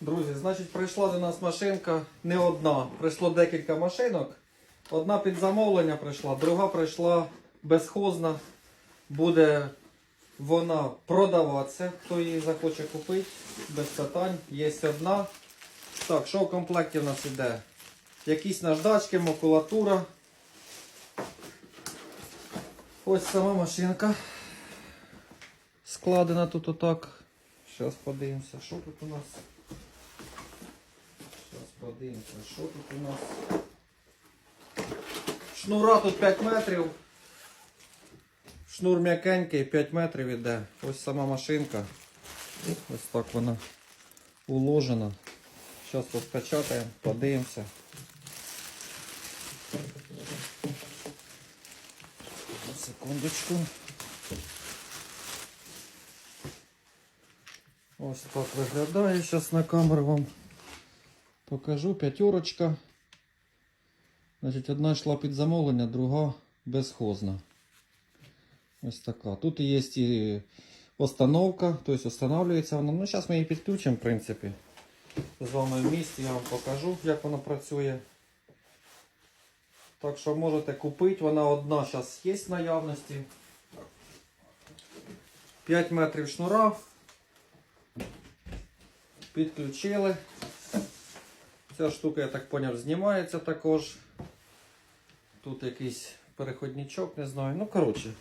Друзі, значить, прийшла до нас машинка не одна. Прийшло декілька машинок. Одна під замовлення прийшла, друга прийшла безхозна. Буде вона продаватися. Хто її захоче купити, без питань. Є одна. Так, що в комплекті в нас іде? Якісь наждачки, макулатура. Ось сама машинка. Складена тут отак. Зараз подивимося, що тут у нас. Подивимося, що тут у нас. Шнура тут 5 метрів. Шнур м'якенький, 5 метрів іде. Ось сама машинка. Ось так вона уложена. Зараз розкачаємо, подивимося. Секундочку. Ось так виглядає. Зараз на камеру вам покажу. П'ятерочка. Значить, одна йшла під замовлення, друга безхозна. Ось така. Тут є і остановка, тобто встановлюється вона. Ну, зараз ми її підключимо, в принципі. З вами в місті я вам покажу, як вона працює. Так що можете купити, вона одна зараз є в наявності. 5 метрів шнура. Підключили. Ця штука, я так зрозумів, знімається також. Тут якийсь переходничок, не знаю. Ну, коротше,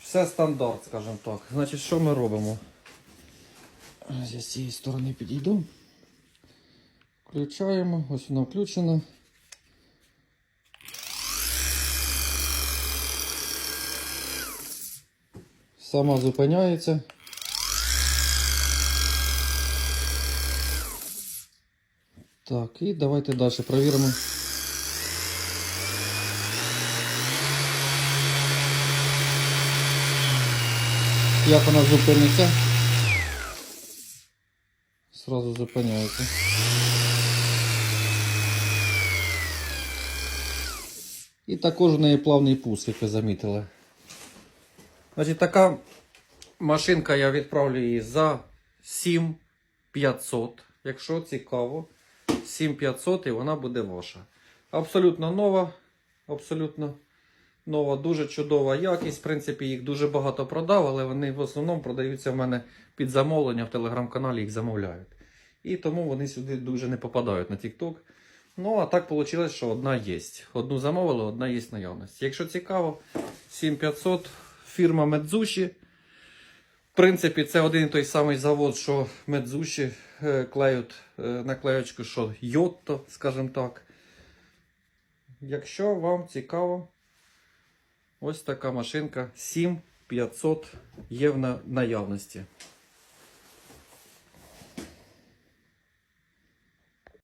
все стандарт, скажімо так. Значить, що ми робимо? З цієї сторони підійду. Включаємо, ось вона включена. Сама зупиняється. Так, і давайте далі перевіримо. Як вона зупиниться? Сразу зупиняється. І також у неї плавний пуск, як ви замітили. Значить, така машинка я відправлю її за 7500. Якщо цікаво, 7500 і вона буде ваша. Абсолютно нова, абсолютно нова, дуже чудова якість. В принципі, їх дуже багато продав, але вони в основному продаються в мене під замовлення в телеграм-каналі, їх замовляють. І тому вони сюди дуже не попадають на TikTok. Ну, а так вийшло, що одна є. Одну замовили, одна є в наявності. Якщо цікаво, 7500 фірма Медзуші. Принципі, це один і той самий завод, що Медзуші е, клеють е, наклеючку, що Йотто, скажімо так. Якщо вам цікаво, ось така машинка 7500 є в наявності.